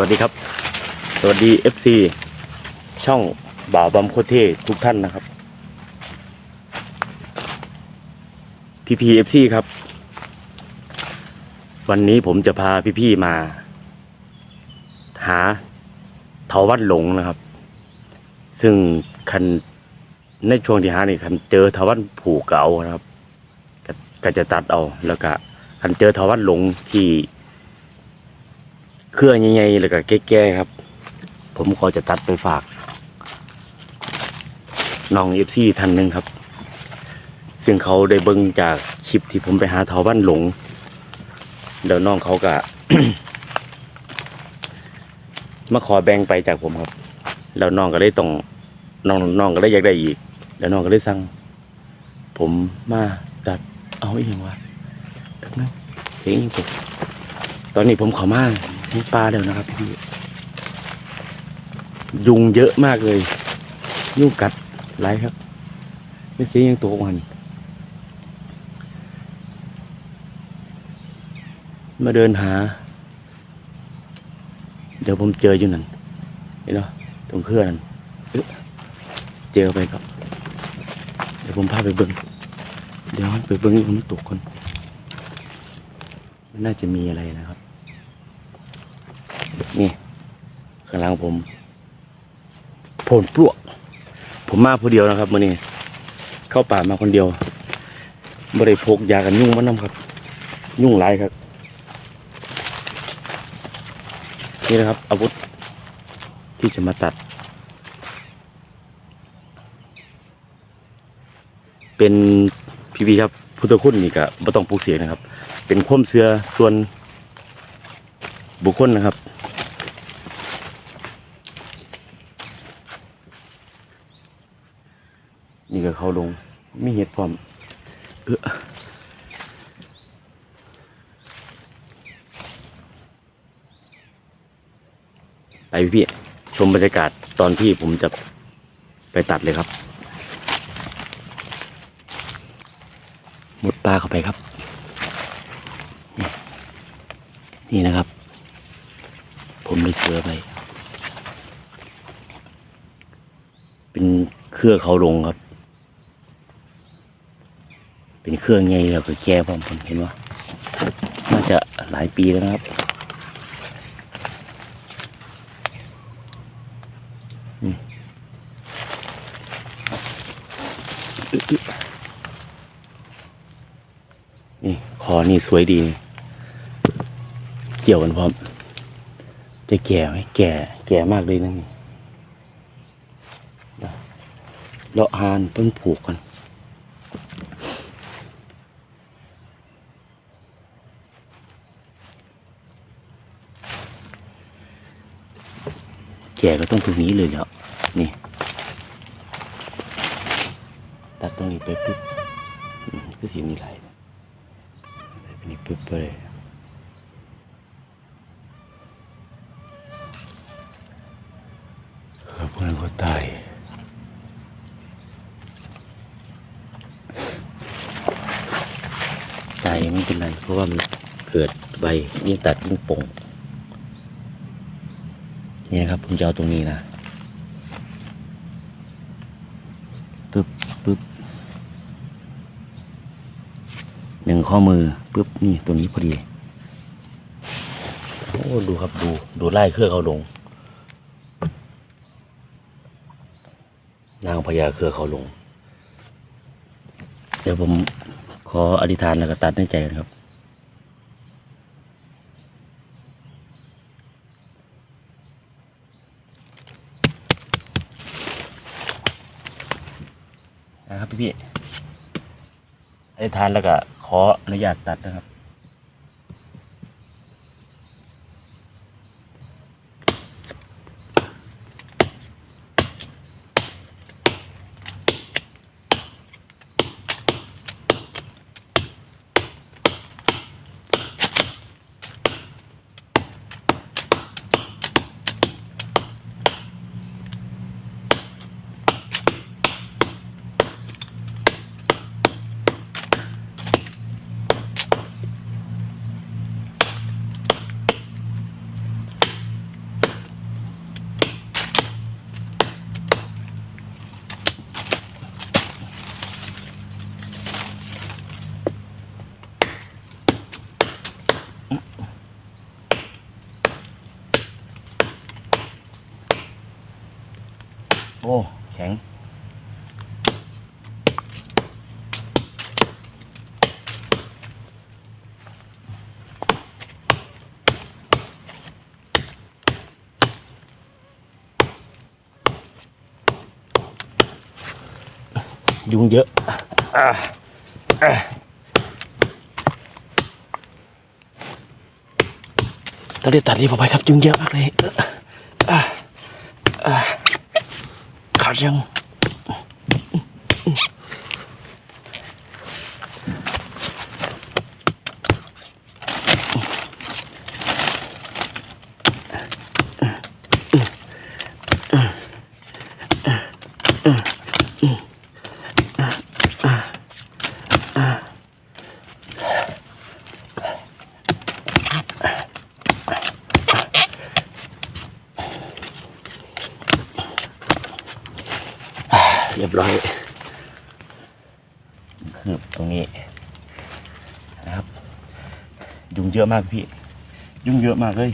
วัสดีครับ สวัสดี FC ช่องบ่าวบำโคเททุกท่านนะครับพี่พีเอฟซีครับ วันนี้ผมจะพาพี่ๆมา หาเถาวัดหลงนะครับ ซึ่งคันในช่วงที่หานี่คันเจอเถาวัดผูกเก่านะครับก็ก็จะตัดเอาแล้วก็คันเจอเถาวัดหลงที่ เครื่องใหญ่ๆแล้วก็แก่ๆครับ ผมก็จะตัดไปฝากน้องเอฟซีท่านหนึ่งครับ ซึ่งเขาได้เบิ่งจากคลิปที่ผมไปหาเถาบ้านหลงแล้วน้องเขาก็มาขอแบ่งไปจากผมครับ แล้วน้องก็ได้ต้องน้องน้องก็ได้อยากได้อีก แล้วน้องก็ได้สั่ง ผมมาตัดเอาอีกอย่างวะแป๊บนึงเสียงอีกตอนนี้ผมขอมา นี่ปลาแล้วนะครับพี่ยุงเยอะมากเลย ยุงกัดไรครับ ไม่เสียยังตัวมันมาเดินหา เดี๋ยวผมเจออยู่นั่นเห็นเนาะตรงเครื่องนั่นเอ๊ะเจอไปครับ เดี๋ยวผมพาไปเบิ้งเดี๋ยวไปเบิ้งผมตกคน มันน่าจะมีอะไรนะครับ นี่ข้างหลังผมโผลปลวก ผมมาผู้เดียวนะครับมื่อนี้เข้าป่ามาคนเดียวบริพกยากันยุ่งมานำครับ ยุ่งหลายครับ นี่นะครับ อาวุธที่จะมาตัด เป็นพีพีครับพุทธคุณนี่ก็ไม่ต้องปลูกเสียงนะครับ เป็นความเสือส่วนบุคคลนะครับ นี่ก็ เขาลงไม่เห็ดพร้อมเออไปพี่ชมบรรยากาศตอนที่ผมจะไปตัดเลยครับมุดปลาเข้าไปครับ นี่นี่นะครับ ผมได้เจอไป เป็นเครือเขาลงครับ เป็นเค รื่องไงแล้วก็แก้ผมผมเห็นว่าน่าจะหลายปีแล้วนะครับนี่อึ๊ะอึ๊ะนี่คอนี่สวยดี เกี่ยวกันพร้อม จะแก่ไหมแก่ แก่มากเลยนะนี่เลาะหานเพิ่งผูกกัน แก่ก็ต้องตรงนี้เลยแล้วนี่ ตัดตรงนี้ไปปุ๊บก็สีนี่ไหลไปนี่ปุ๊บไปเลยเออเพื่อนเขาตายไม่เป็นไรเพราะว่ามันเกิดใบยิ่งตัดยิ่งป่ง นี่นะครับผมจะเอาตรงนี้นะปึ๊บปึ๊บหนึ่งข้อมือปึ๊บนี่ตัวนี้พอดีโอ้ดูครับดูดูไล่เครือเขาลง นางพญาเครือเขาลง เดี๋ยวผมขออธิษฐานแล้วก็ตัดในใจนะครับ พี่พี่อธิษฐานแล้วก็ขออนุญาตตัดนะครับ อ้แข็ง ยุงเยอะอ่าอ่ต้องรีบตัดรีบออกไปครับ ยุงเยอะมากเลย ข บร้อยคือตรงนี้นะครับ ยุงเยอะมากพี่ ยุงเยอะมากเลย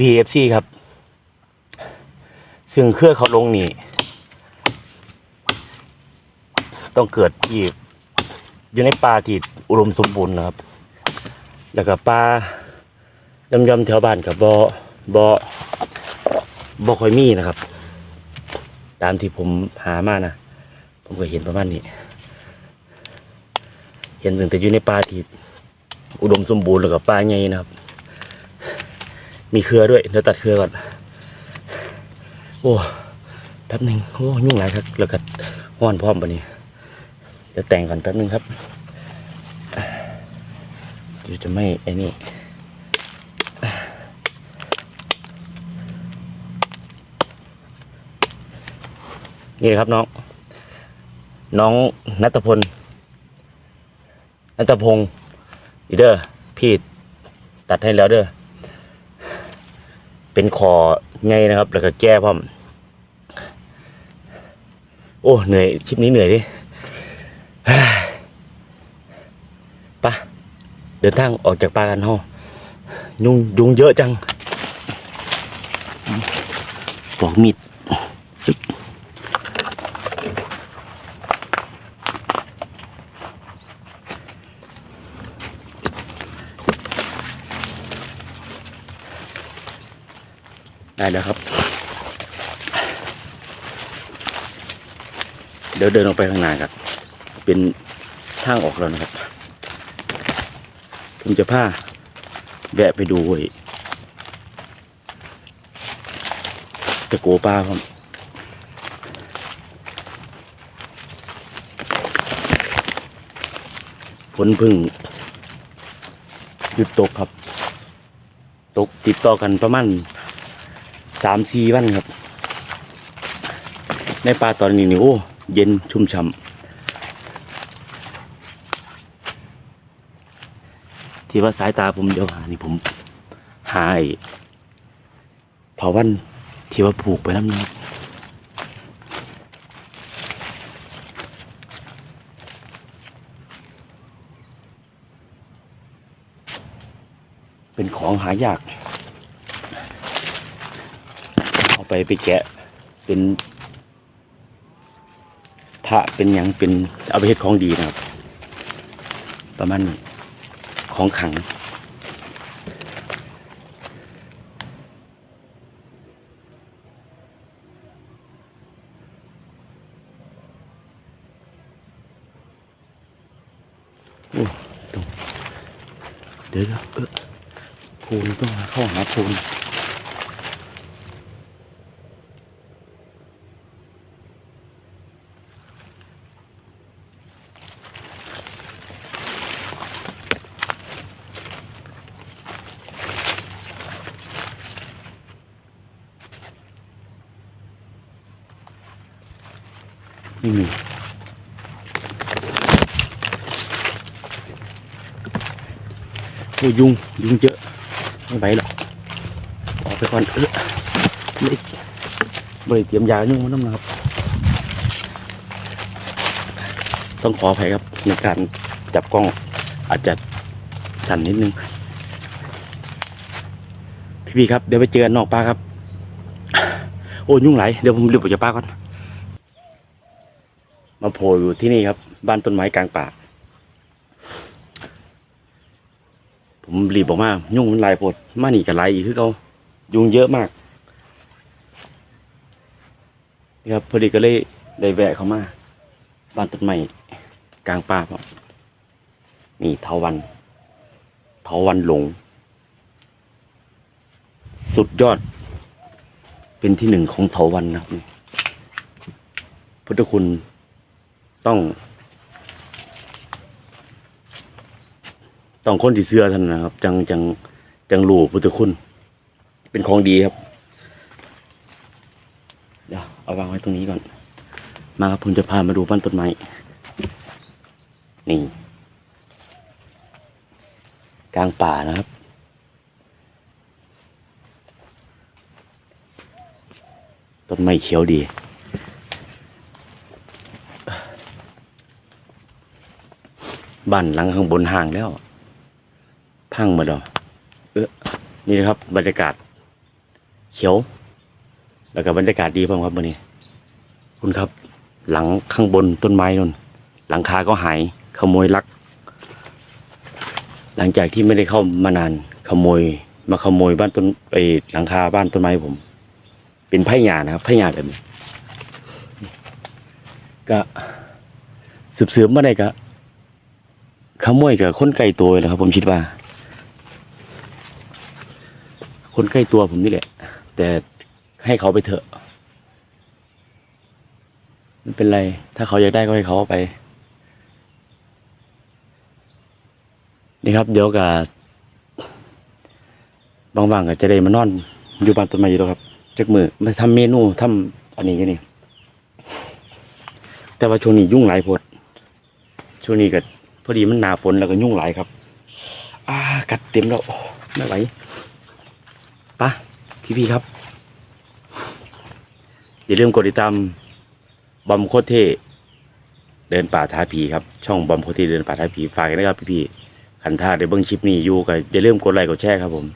พีเอฟซีครับ ซึ่งเครือเขาลงนี่ ต้องเกิดที่อยู่ในป่าที่อุดมสมบูรณ์นะครับ แล้วก็ป่าย่อมๆแถวบ้านกับบอบอบอคอยมีนะครับ ตามที่ผมหามานะผมก็เห็นประมาณนี้ เห็นตั้งแต่อยู่ในป่าที่อุดมสมบูรณ์แล้วก็ป่าใหญ่นะครับ มีเครือด้วยเดี๋ยวตัดเครือก่อน โอ้แป๊บหนึ่งโอ้ยุ่งหลายครับแล้วก็ห้อนพร้อมปะนี้เดี๋ยวแต่งก่อนแป๊บหนึ่งครับเดี๋ยวจะไม่ไอ้นี่นี่ครับน้อง น้องนัตพลนัตพงศ์อีเด้อพี่ตัดให้แล้วเด้อ เป็นคอไงนะครับ แล้วก็แก้พร้อม โอ้เหนื่อยคลิปนี้เหนื่อยดิไปะเดินทางออกจากปากันห้อยุงยุงเยอะจังปอกมีดจึ๊บได้ แล้วครับ เดี๋ยวเดินออกไปข้างหน้าครับ เป็นทางออกแล้วนะครับ ผมจะพาแวะไปดูไอ้ตะโกปลาครับฝนพึ่งหยุดตกครับ ตกติดต่อกันประมาณ สามสี่วันครับ ในป่าตอนนี้นี่โอ้เย็นชุ่มฉ่ำที่ว่าสายตาผมเดียวหานี่ผมหาไอ้เผาวันที่ว่าผูกไปน้ำนะครับเป็นของหายาก เอา ไปไปแกะเป็นพระเป็นยังเป็นเอาไปเฮ็ดของดีนะครับ ประมาณนี้ของขัง โอ้ต้องเดี๋ยวเออโพนต้องหาเข้าหาโพ ไม่มีโอ้ยุงยุงเยอะไม่ไหวหรอกออกไปก่อนเออไม่ได้ไม่ได้เตรียมยายุงมาน้ำนะครับ ต้องขออภัยครับในการจับกล้องอาจจะสั่นนิดนึง พี่ๆครับ เดี๋ยวไปเจอกันนอกป่าครับ โอ้ยุ่งไหลเดี๋ยวผมรีบไปจากป่าก่อน มาโผล่อยู่ที่นี่ครับ บ้านต้นไม้กลางป่า ผมรีบบอกมายุ่งมันลายโพดมาหนีกับไรอีกคือเขายุงเยอะมากนี่ครับพอดีก็เลยได้แวะเขามาบ้านต้นไม้กลางป่าครับนี่เทาวันเทาวันหลง สุดยอด เป็นที่หนึ่งของเทาวันนะครับนี่พุทธคุณ ต้อง ต้องคนที่เสื้อท่านนะครับ จังจังจังรู้พุทธคุณ เป็นของดีครับ เดี๋ยวเอาวางไว้ตรงนี้ก่อน มาครับผมจะพามาดูบ้านต้นไม้ นี่ กลางป่านะครับต้นไม้เขียวดี บ้านหลังข้างบนห่างแล้ว พังหมาดอเออนี่นะครับ บรรยากาศ เขียว แล้วก็บรรยากาศดีพร้อมครับวันนี้ คุณครับ หลังข้างบนต้นไม้นนหลังคาก็หายขโมยลัก หลังจากที่ไม่ได้เข้ามานาน ขโมย มาขโมยบ้านต้นไอหลังคาบ้านต้นไม้ผม เป็นไผ่หยานะครับไผ่หยาแบบนี้ก็สืบเสือมาได้ก็ ขโมยกับคนใกล้ตัวเลยครับผมคิดว่า คนใกล้ตัวผมนี่แหละ แต่ให้เขาไปเถอะไม่เป็นไร ถ้าเขาอยากได้ก็ให้เขาไปนี่ครับ เดี๋ยวกับบางๆก็จะได้มานอน อยู่บ้านต้นไม้อยู่แล้วครับจักมือมาทำเมนูทำอันนี้กันนี่แต่ว่าช่วงนี้ยุ่งหลายพดช่วงนี้ก็ อดีมันหนาฝนแล้วก็ยุ่งหลายครับ อ่า กัดเต็มแล้วไม่ไหวปะพี่พี่ครับ อย่าลืมกดติดตามบอมโคตรเท่เดินป่าท้าผีครับ ช่องบอมโคตรเท่เดินป่าท้าผีฝากกันะครับพี่พี่ขันท่าเดี๋ยวเบิ้งคลิปนี้อยู่ก็อย่าลืมกดไลค์กดแชร์ครับผม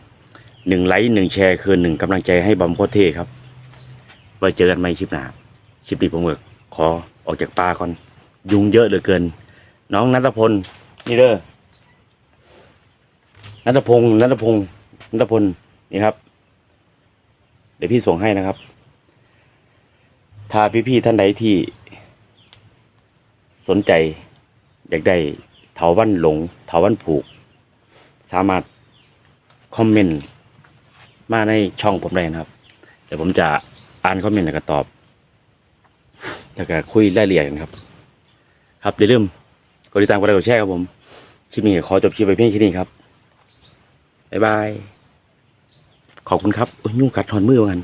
หนึ่งไลค์หนึ่งแชร์คือหนึ่งกำลังใจให้บอมโคตรเท่ครับไว้เจอกันใหม่คลิปหน้าคลิปนี้ผมก็ขอออกจากป่าก่อน ยุงเยอะเหลือเกิน น้องนัทพลนี่เด้อนัทพงศ์นัทพงศ์นัทพลนี่ครับ เดี๋ยวพี่ส่งให้นะครับ ถ้าพี่ๆท่านใดที่ สนใจ อยากได้เถาวันหลงเถาวันผูก สามารถคอมเมนต์มาในช่องผมได้นะครับเดี๋ยวผมจะอ่านคอมเมนต์แล้วก็ตอบแล้วก็คุยรายละเอียดกันครับ ครับอย่าลืม กดติดตามกดไลค์กดแชร์ครับผมคลิปนี้ขอจบคลิปไปเพียงแค่นี้ครับบ๊ายบายขอบคุณครับโอ้ยยุ่งกัดทอนมือกัน